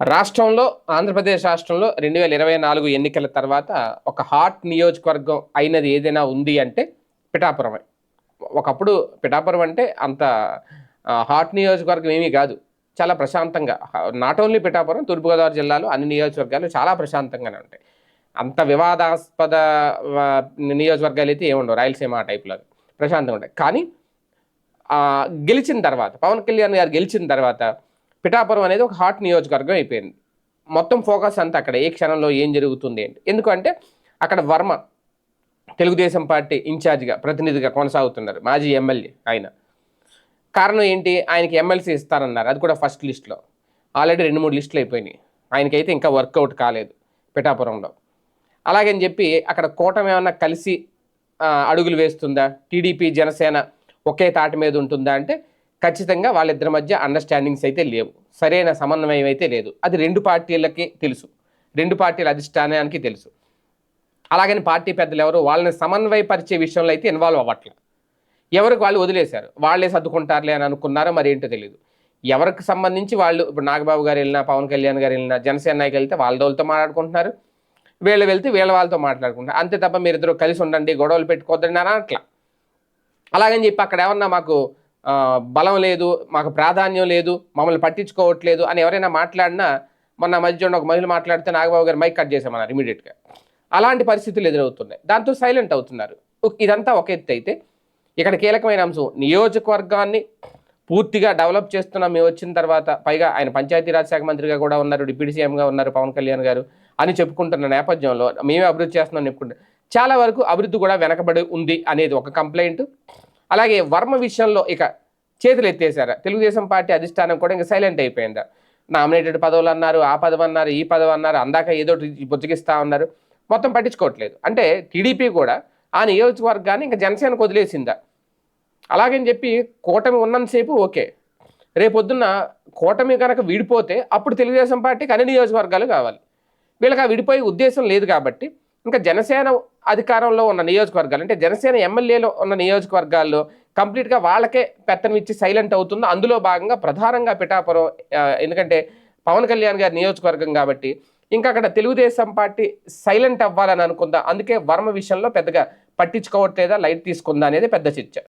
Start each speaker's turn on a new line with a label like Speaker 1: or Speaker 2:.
Speaker 1: రాష్ట్రంలో ఆంధ్రప్రదేశ్ రాష్ట్రంలో రెండు వేల ఇరవై నాలుగు ఎన్నికల తర్వాత ఒక హాట్ నియోజకవర్గం అయినది ఏదైనా ఉంది అంటే పిఠాపురమే. ఒకప్పుడు పిఠాపురం అంటే అంత హాట్ నియోజకవర్గం ఏమీ కాదు. చాలా ప్రశాంతంగా. నాట్ ఓన్లీ పిఠాపురం తూర్పుగోదావరి జిల్లాలో అన్ని నియోజకవర్గాలు చాలా ప్రశాంతంగానే ఉంటాయి. అంత వివాదాస్పద నియోజకవర్గాలు అయితే ఏముండవు రాయలసీమ ఆ టైప్లో ప్రశాంతంగా ఉంటాయి. కానీ గెలిచిన తర్వాత పవన్ కళ్యాణ్ గారు గెలిచిన తర్వాత పిఠాపురం అనేది ఒక హాట్ నియోజకవర్గం అయిపోయింది. మొత్తం ఫోకస్ అంతా అక్కడ ఏ క్షణంలో ఏం జరుగుతుంది ఏంటి? ఎందుకంటే అక్కడ వర్మ తెలుగుదేశం పార్టీ ఇన్ఛార్జిగా ప్రతినిధిగా కొనసాగుతున్నారు మాజీ ఎమ్మెల్యే ఆయన. కారణం ఏంటి? ఆయనకి ఎమ్మెల్సీ ఇస్తారన్నారు. అది కూడా ఫస్ట్ లిస్ట్లో. ఆల్రెడీ రెండు మూడు లిస్టులు అయిపోయినాయి. ఆయనకైతే ఇంకా వర్కౌట్ కాలేదు పిఠాపురంలో. అలాగని చెప్పి అక్కడ కూటమి ఏమన్నా కలిసి అడుగులు వేస్తుందా? టీడీపీ జనసేన ఒకే తాటి మీద ఉంటుందా? అంటే ఖచ్చితంగా వాళ్ళిద్దరి మధ్య అండర్స్టాండింగ్స్ అయితే లేవు. సరైన సమన్వయం అయితే లేదు. అది రెండు పార్టీలకి తెలుసు. రెండు పార్టీల అధిష్టానానికి తెలుసు. అలాగని పార్టీ పెద్దలు ఎవరు వాళ్ళని సమన్వయపరిచే విషయంలో అయితే ఇన్వాల్వ్ అవ్వట్లే. ఎవరికి వాళ్ళు వదిలేశారు? వాళ్ళే సర్దుకుంటారులే అని అనుకున్నారో మరి ఏంటో తెలియదు ఎవరికి సంబంధించి వాళ్ళు ఇప్పుడు నాగబాబు గారు వెళ్ళినా పవన్ కళ్యాణ్ గారు వెళ్ళినా జనసేన నాయకులు వెళ్తే వాళ్ళ వాళ్ళతో మాట్లాడుకుంటున్నారు. వీళ్ళు వెళ్తే వీళ్ళ వాళ్ళతో మాట్లాడుకుంటారు అంతే తప్ప మీరు ఇద్దరు కలిసి ఉండండి గొడవలు పెట్టుకోవద్దని అని అట్లా అలాగని చెప్పి అక్కడ ఏమన్నా మాకు బలం లేదు మాకు ప్రాధాన్యం లేదు మమ్మల్ని పట్టించుకోవట్లేదు అని ఎవరైనా మాట్లాడినా మొన్న మధ్య ఒక మహిళ మాట్లాడితే నాగబాబు గారు మైక్ కట్ చేసామన్నారు ఇమీడియట్గా అలాంటి పరిస్థితులు ఎదురవుతున్నాయి. దాంతో సైలెంట్ అవుతున్నారు. ఇదంతా ఒక ఎత్తు అయితే ఇక్కడ కీలకమైన అంశం నియోజకవర్గాన్ని పూర్తిగా డెవలప్ చేస్తున్నాం. మేము వచ్చిన తర్వాత పైగా ఆయన పంచాయతీరాజ్ శాఖ మంత్రిగా కూడా ఉన్నారు డిప్యూటీ సీఎంగా ఉన్నారు పవన్ కళ్యాణ్ గారు అని చెప్పుకుంటున్న నేపథ్యంలో మేమే అభివృద్ధి చేస్తున్నాం చెప్పుకుంటాం చాలా వరకు అభివృద్ధి కూడా వెనకబడి ఉంది అనేది ఒక కంప్లైంట్ అలాగే వర్మ విషయంలో ఇక చేతులు ఎత్తేసారు తెలుగుదేశం పార్టీ అధిష్టానం కూడా ఇంకా సైలెంట్ అయిపోయింది. నామినేటెడ్ పదవులు అన్నారు ఆ పదవి అన్నారు ఈ పదవి అన్నారు అందాక ఏదో బుజ్జగిస్తా ఉన్నారు. మొత్తం పట్టించుకోవట్లేదు. అంటే టీడీపీ కూడా ఆ నియోజకవర్గాన్ని ఇంకా జనసేనకు వదిలేసిందా. అలాగని చెప్పి కూటమి ఉన్నంతసేపు ఓకే. రేపొద్దున్న కూటమి కనుక విడిపోతే అప్పుడు తెలుగుదేశం పార్టీకి అన్ని నియోజకవర్గాలు కావాలి. వీళ్ళకి ఆ విడిపోయే ఉద్దేశం లేదు కాబట్టి ఇంకా జనసేన అధికారంలో ఉన్న నియోజకవర్గాలు అంటే జనసేన ఎమ్మెల్యేలో ఉన్న నియోజకవర్గాల్లో కంప్లీట్గా వాళ్ళకే పెత్తనం ఇచ్చి సైలెంట్ అవుతుంది అందులో భాగంగా ప్రధానంగా పిఠాపురం ఎందుకంటే పవన్ కళ్యాణ్ గారి నియోజకవర్గం కాబట్టి ఇంకా అక్కడ తెలుగుదేశం పార్టీ సైలెంట్ అవ్వాలని అనుకుందా? అందుకే వర్మ విషయంలో పెద్దగా పట్టించుకోవట్లేదా? లైట్ తీసుకుందా? అనేది పెద్ద చర్చ.